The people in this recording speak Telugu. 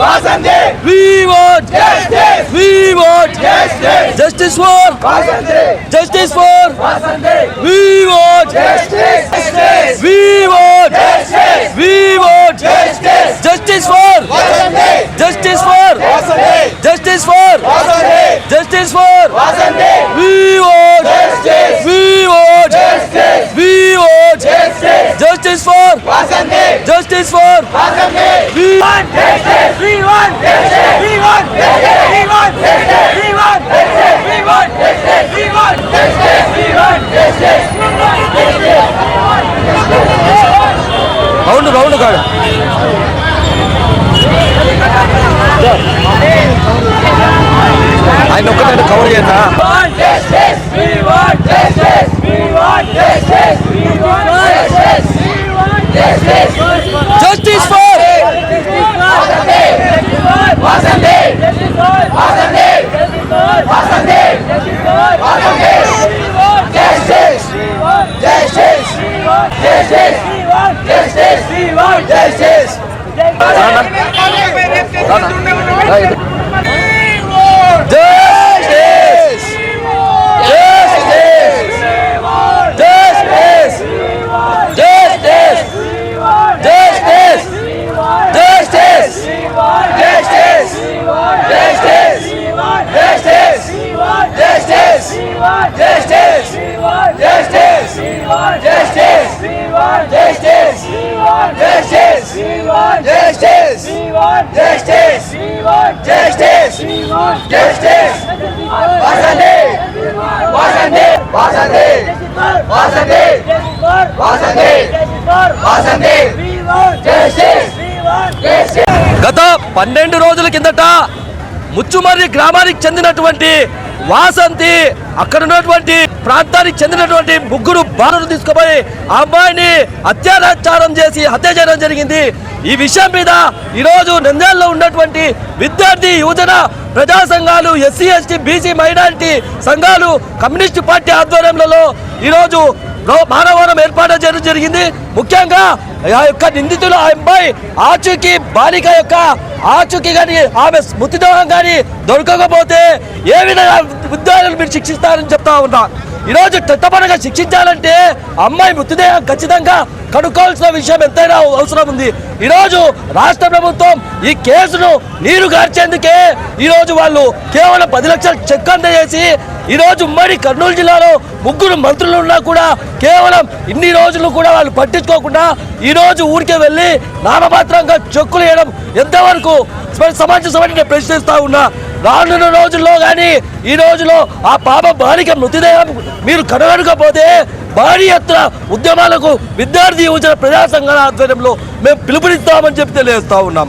Vasanthi we want justice we want justice justice for Vasanthi justice for Vasanthi we want justice justice we want justice we want justice justice for Vasanthi justice for Vasanthi justice for Vasanthi justice for Vasanthi justice for justice for round round కాదు ఆయన ఒక్కదాన్ని కవర్ చేస్తా జై జై శ్రీరామ్ జై జై గత పన్నెండు రోజుల కిందట ముచ్చుమర్రి గ్రామానికి చెందినటువంటి వాసంతి అక్కడ ఉన్నటువంటి ప్రాంతానికి చెందినటువంటి ముగ్గురు బాలను తీసుకుపోయి ఆ అమ్మాయిని అత్యాచారం చేసి హత్య చేయడం జరిగింది. ఈ విషయం మీద ఈరోజు నంద్యాలలో ఉన్నటువంటి విద్యార్థి యువజన ప్రజా సంఘాలు ఎస్సీ ఎస్టీ బీసీ మైనారిటీ సంఘాలు కమ్యూనిస్టు పార్టీ ఆధ్వర్యంలో ఈరోజు మానవరం ఏర్పాటు చేయడం జరిగింది. ముఖ్యంగా ఆ యొక్క నిందితులు ఆ అమ్మాయి ఆచూకీ బాలిక యొక్క ఆచూకీ కానీ ఆమె మృతదేహం కానీ దొరకకపోతే ఏ విధంగా విద్యార్థులు మీరు శిక్షిస్తారని చెప్తా ఉన్నా. ఈరోజు చట్టపరంగా శిక్షించాలంటే అమ్మాయి మృతదేహం ఖచ్చితంగా కనుక్కోవాల్సిన విషయం ఎంతైనా అవసరం ఉంది. ఈరోజు రాష్ట్ర ప్రభుత్వం ఈ కేసును నీరు గార్చేందుకే ఈరోజు వాళ్ళు కేవలం పది లక్షల చెక్ అందజేసి ఈరోజు ఉమ్మడి కర్నూలు జిల్లాలో ముగ్గురు మంత్రులు ఉన్నా కూడా కేవలం ఇన్ని రోజులు కూడా వాళ్ళు పట్టించుకోకుండా ఈరోజు ఊరికే వెళ్ళి నామమాత్రంగా చెక్కులు వేయడం ఎంతవరకు సమ- సమాజ సభని ప్రశ్నిస్తా ఉన్నా. రానున్న రోజుల్లో కానీ ఈ రోజులో ఆ పాప బాలిక మృతదేహం మీరు కనుగొనకపోతే భారీ ఎత్తున ఉద్యమాలకు విద్యార్థి యువజన ప్రజా సంఘాల ఆధ్వర్యంలో మేము పిలుపునిస్తామని చెప్పి తెలియజేస్తా ఉన్నాం.